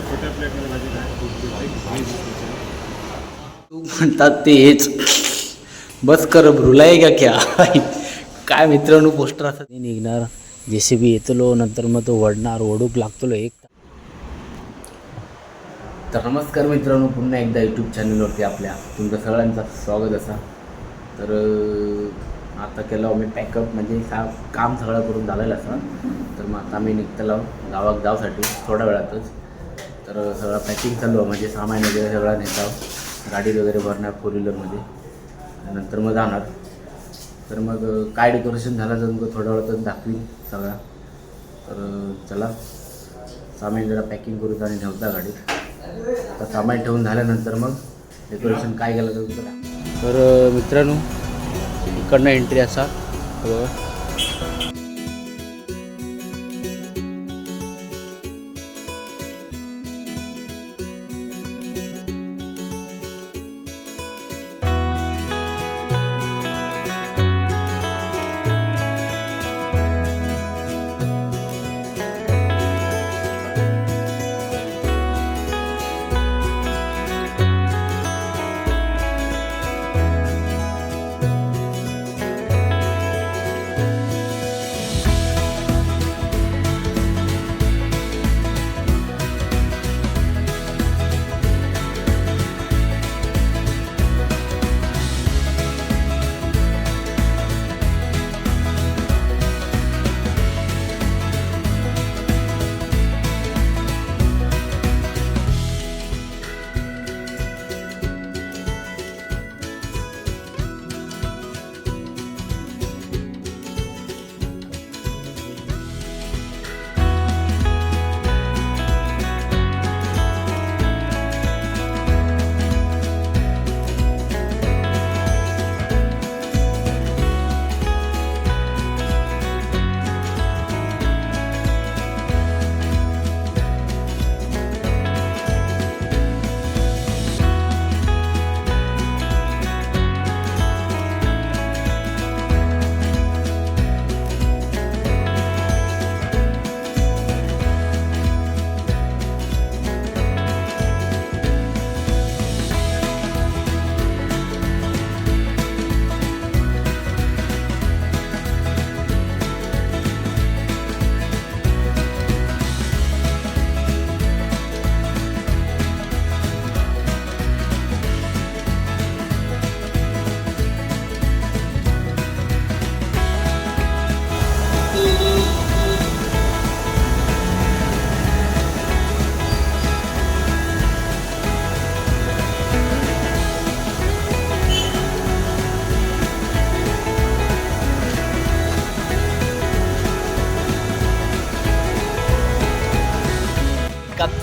छोट्या प्लेटमध्ये भाजी काय तू म्हणतात ते हेच. बस कर भ्रुलाय का क्या? काय मित्रांनो पोस्टर असं. ते निघणार. जे सी बी येतलो नंतर मग तो वडणार ओढूक लागतो एक. तर नमस्कार मित्रांनो पुन्हा एकदा यूट्यूब चॅनलवरती आपल्या तुमचं सगळ्यांचं स्वागत असा. तर आता केलं आम्ही पॅकअप म्हणजे का काम सगळं करून झालेलं असं. तर मग आता मी निघतलो गावात जावसाठी थोड्या वेळातच. तर सगळं पॅकिंग चालू आहे म्हणजे सामान वगैरे सगळं नेता. गाडीत वगैरे भरणार फोर व्हीलरमध्ये नंतर मग जाणार. तर मग काय डेकोरेशन झालं तर मग थोड्या वेळातच दाखवीन सगळा. तर चला. सामान जरा पॅकिंग करू आणि ठेवता गाडीत. तर सामान ठेवून झाल्यानंतर मग डेकोरेशन काय केलं तर तर मित्रांनो इकडनं एंट्री असा बघा.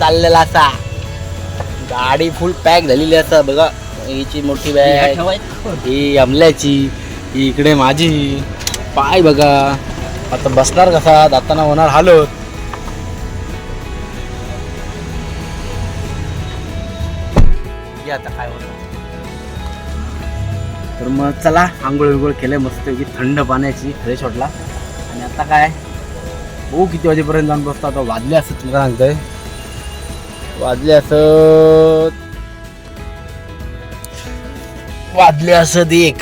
चाललेला असा. गाडी फुल पॅक झालेली असा बघा. हिची मोठी बॅग ही अमल्याची ही इकडे माझी. पाय बघा. आता बसणार कसा? जाताना होणार हालत. बघूया आता काय होतं? तर मग चला आंघोळ विंघोळ केले मस्त थंड पाण्याची फ्रेश वाटला आणि आता काय? बघू किती वाजेपर्यंत जाऊन बसतो. आता वाजले असं तुला सांगतोय. वाजले असं वाजले असं एक.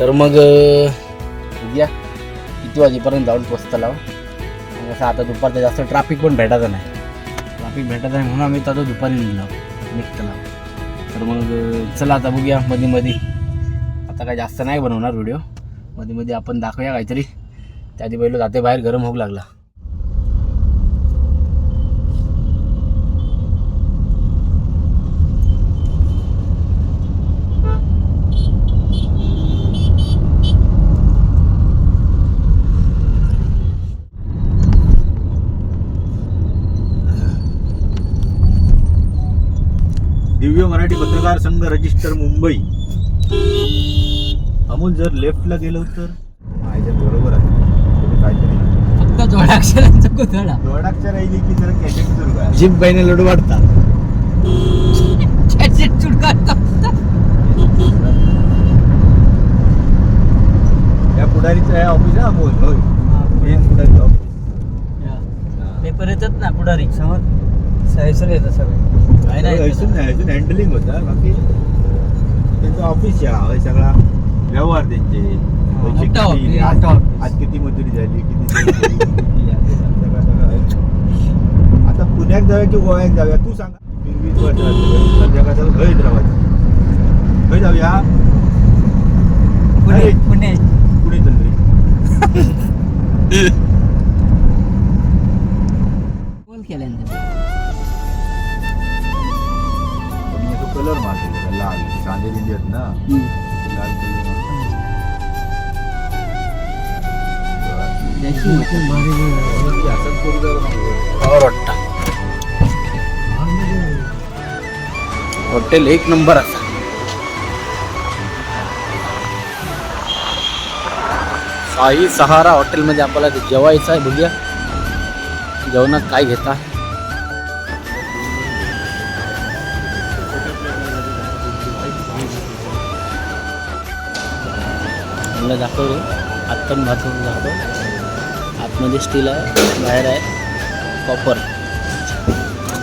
तर मग अं, किती वाजेपर्यंत जाऊन पोचता लाव? असं आता दुपारचं जास्त ट्रॅफिक पण भेटायचं नाही. ट्रॅफिक भेटत नाही म्हणून आम्ही आता दुपारी निघलो निघतो तर मग चला आता बघूया मध्ये मध्ये आता काय जास्त नाही बनवणार व्हिडिओमध्ये मध्ये आपण दाखवूया काहीतरी. त्याआधी पहिलं जाते बाहेर गरम होऊ लागला. मराठी पत्रकार संघ रजिस्टर मुंबई. अमोल जर लेफ्टला गेलो तर? माझ्या बरोबर आहे. तुम्ही काहीतरी फक्त जोडाक्षरांचा कोथळा जोडाक्षर राहिली की जरा कॅसेट सुरू आहे जिम बहिणी लडू वाटतात या पुढारीचं आहे ऑफिस आहे अमोल? होय. पुढारीचं ऑफिस लवकर येतात ना पुढारी. समज? सायसून येतं सगळं. काय नाही हयसून नाही हयसून हँडलिंग होता. बाकी त्यांचं ऑफिस या हय सगळा व्यवहार त्यांचे. आज- किती मजुरी झाली किती आहे, आहे. आता पुण्यात जाऊया की गोव्यात जाऊया? तू सांग. वीस वर्ष खंय जाऊया. पुणे अरे. पुणे पुणे. हॉटेल एक नंबर असा. साई सहारा हॉटेलमध्ये आपल्याला जेवायचं आहे बघूया. जेवणात काय घेता? मला दाखव रे. आत पण बाथरूम दाखव. आतमध्ये स्टील आहे बाहेर आहे. कॉपर.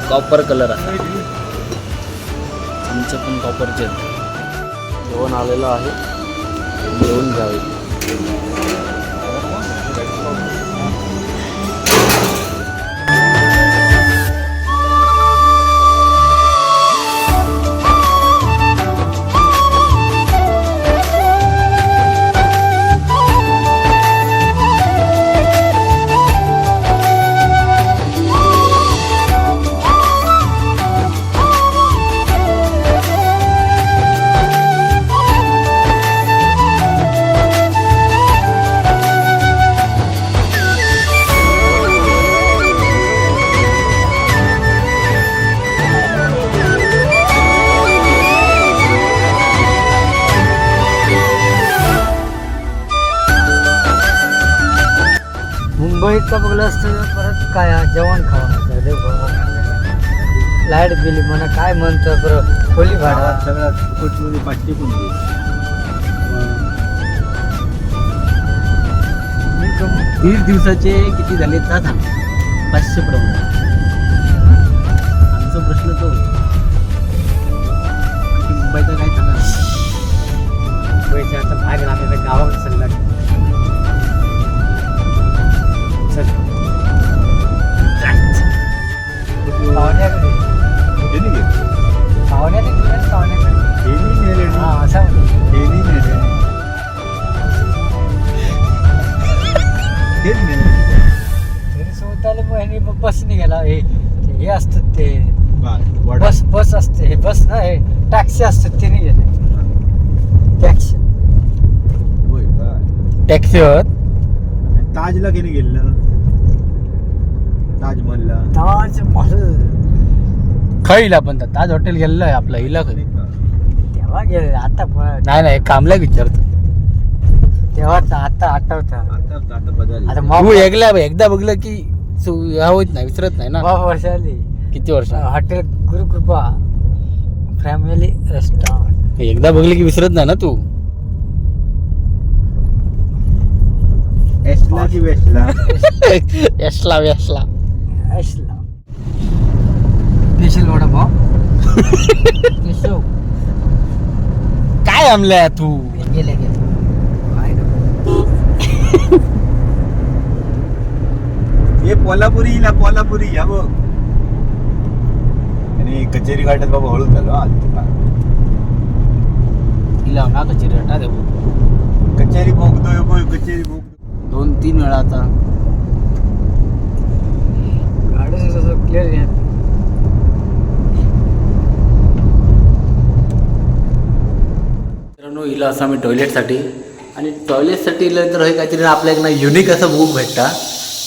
कॉपर कलर आहे आमचं पण कॉपरचे जेवण आलेलं आहे. जेवण घ्यावे मुंबईत बघलं असतं परत काय जेवण खावं देव लाइट बिल म्हणा काय म्हणतं बरं. खोली भाडं. गावात सगळा फुकटमध्ये पाचशे पण दीड दिवसाचे किती झाले? दादा पाचशे प्रमाणे निघाला हे हे असतात ते. बस बस असते हे बस ना हे टॅक्सी असतात ते नाही गेले टॅक्सी. होय काय टॅक्सीवर ताजला केने गेलं ताजमहलला. ताज महल खैला पण ताज हॉटेल गेलेलं आहे आपलं हिला खरी तेव्हा गेले आता पण- नाही नाही कामला विचारतो. तेव्हा आता आठवत. आता आता बदल आता तू मॉब एकला एकदा बघलं की तू ह्या होत नाही विसरत नाही ना? मॉब वर्ष आली किती वर्ष? Hotel Gurukrupa family restaurant. एकदा बघलं की विसरत नाही ना तू? एस्टला की वेस्टला यशला यशला असला स्पेशल वडापाव. स्पेशल काय आमल्या तू? गेले गेले. पोलापुरी हिला पोलापुरी या बघ. आणि कचेरी घाटात बाबा हळू झालो आज तुला हिला ना कचेरी हटा दे कचेरी भोगतोय बघ कचेरी भोगतो दोन तीन वेळा आता. गाडी क्लिअर मित्रांनो हिला असं आम्ही टॉयलेटसाठी आणि टॉयलेटसाठी हिला तर हे काहीतरी आपल्या एक ना युनिक असं बुक भेटता.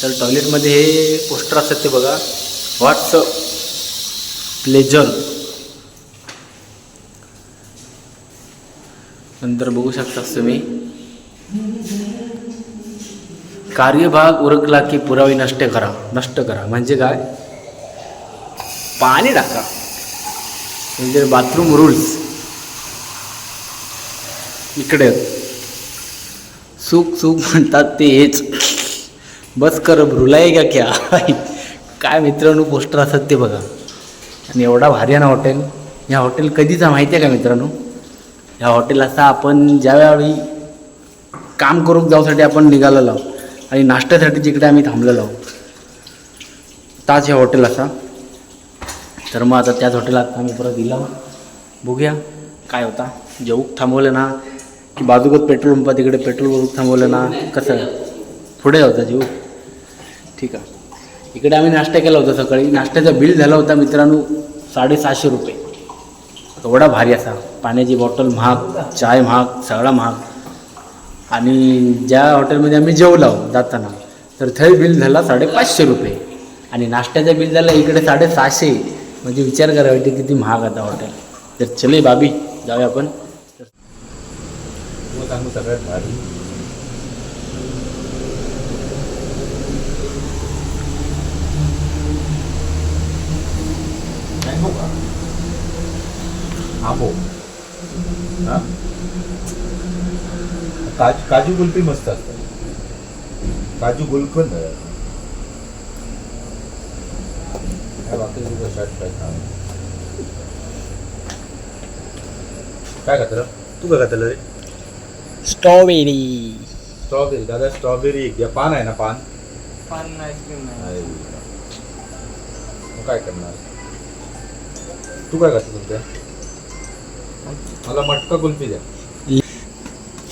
तर टॉयलेटमध्ये हे पोस्टर असतात ते बघा. व्हॉट्स प्लेजर नंतर बघू शकता तुम्ही. कार्यभाग उरकला की पुरावे नष्ट करा. नष्ट करा. म्हणजे काय? पाणी टाका. म्हणजे बाथरूम रूल्स इकडे. सुख सुख म्हणतात ते हेच. बस कर भ्रुलाय का क्या? काय मित्रांनो पोस्टर असतात ते बघा. आणि एवढा भारी आहे ना हॉटेल ह्या हॉटेल कधीचा माहिती आहे का मित्रांनो? ह्या हॉटेल असा आपण ज्यावेळी काम करून जाऊसाठी आपण निघालेलो आहोत आणि नाश्त्यासाठी जिकडे आम्ही थांबलेलो आहोत. ताज हे हॉटेल असा. तर मग आता त्याच हॉटेलात आम्ही परत गेला. बघूया काय होता. जेऊक थांबवलं ना की बाजूकच पेट्रोल पंपा तिकडे पेट्रोल बघूक थांबवलं ना कसं? पुढे होता जेऊ ठीक आहे. इकडे आम्ही नाश्ता केला होता सकाळी. नाश्त्याचं बिल झाला होता मित्रांनो साडेसहाशे रुपये. एवढा भारी असा. पाण्याची बॉटल महाग चाय महाग सगळा महाग. आणि ज्या हॉटेलमध्ये आम्ही जेवलो जाताना तर थंय बिल झाला साडेपाचशे रुपये. आणि नाश्त्याचं बिल झालं इकडे साडेसहाशे. म्हणजे विचार करा वाटते किती महाग आता हॉटेल तर चले बाबी जाऊया आपण. सगळ्यात भारी. मँगो का आंबो हा काजू काजू कुल्फी मस्त असतात काजू गुलकंद काय बाकी तुझं शर्ट काय काम? काय खातलं तू काय खातलं रे स्ट्रॉबेरी स्ट्रॉबेरी दादा स्ट्रॉबेरी घ्या पान आहे ना पान पान आईस्क्रीम आहे. मग काय करणार तू काय करतो तुमच्या मला मटका कुल्फी द्या.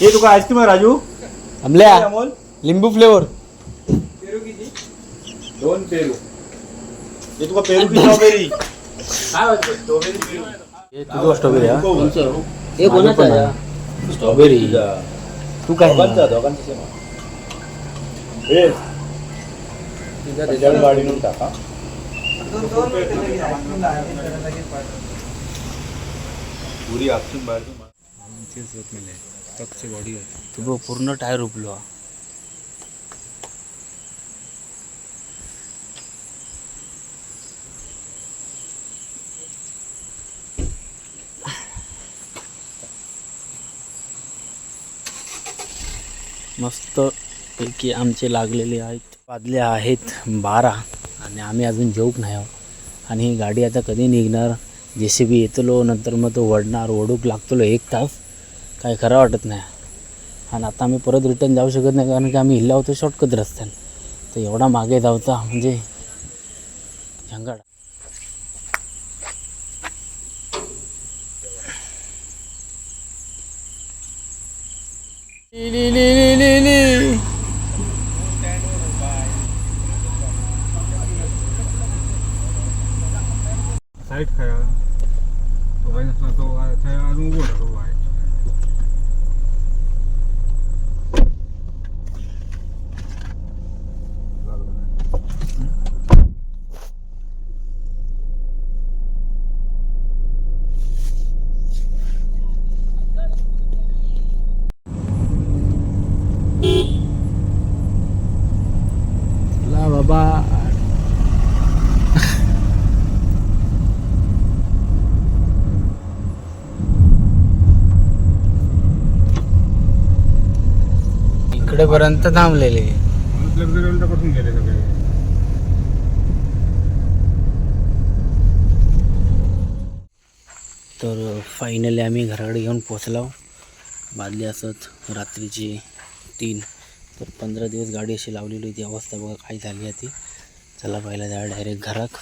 हे तुका आईस्क्रीम आहे राजू? आमल्या अमोल? लिंबू फ्लेवर दोन पेरू. हे तुका पेरू की स्ट्रॉबेरी काय वाटतं? स्ट्रॉबेरी पेरू. तुझं स्ट्रॉबेरी हा? नको. हे कोणाचं आहे? स्ट्रॉबेरी तुझा. तू काय दोघांचा दोघांचा same आहे. त्याच्यावर गाडीनं टाका पुरी बाहेर तू पूर्ण टायर उपलो हा. मस्त पैकी आमचे लागलेले आहेत. वाजले आहेत बारा. आणि आम्ही अजून जेवूक नाही आहोत. आणि ही गाडी आता कधी निघणार? जे सी बी येतलो नंतर मग तो वडणार ओढूक लागतलो एक तास. काय खरं वाटत नाही. आणि आता आम्ही परत रिटर्न जाऊ शकत नाही कारण की आम्ही हिल्ला होतो शॉर्टकट रस्त्याने. तर एवढा मागे धावता म्हणजे झंगाड साईड खरा तो काही नसला तो थंय अजून उभो राहतो बाय ला बाबा इकडे पर्यंत थांबलेले करून गेले सगळे? तर फायनली आम्ही घराकडे घेऊन पोचलो बादली असत रात्रीची तीन. तर पंधरा दिवस गाडी अशी लावलेली होती. अवस्था बघा काय झाली आहे ती. चला पाहिलं त्या डायरेक्ट घरात.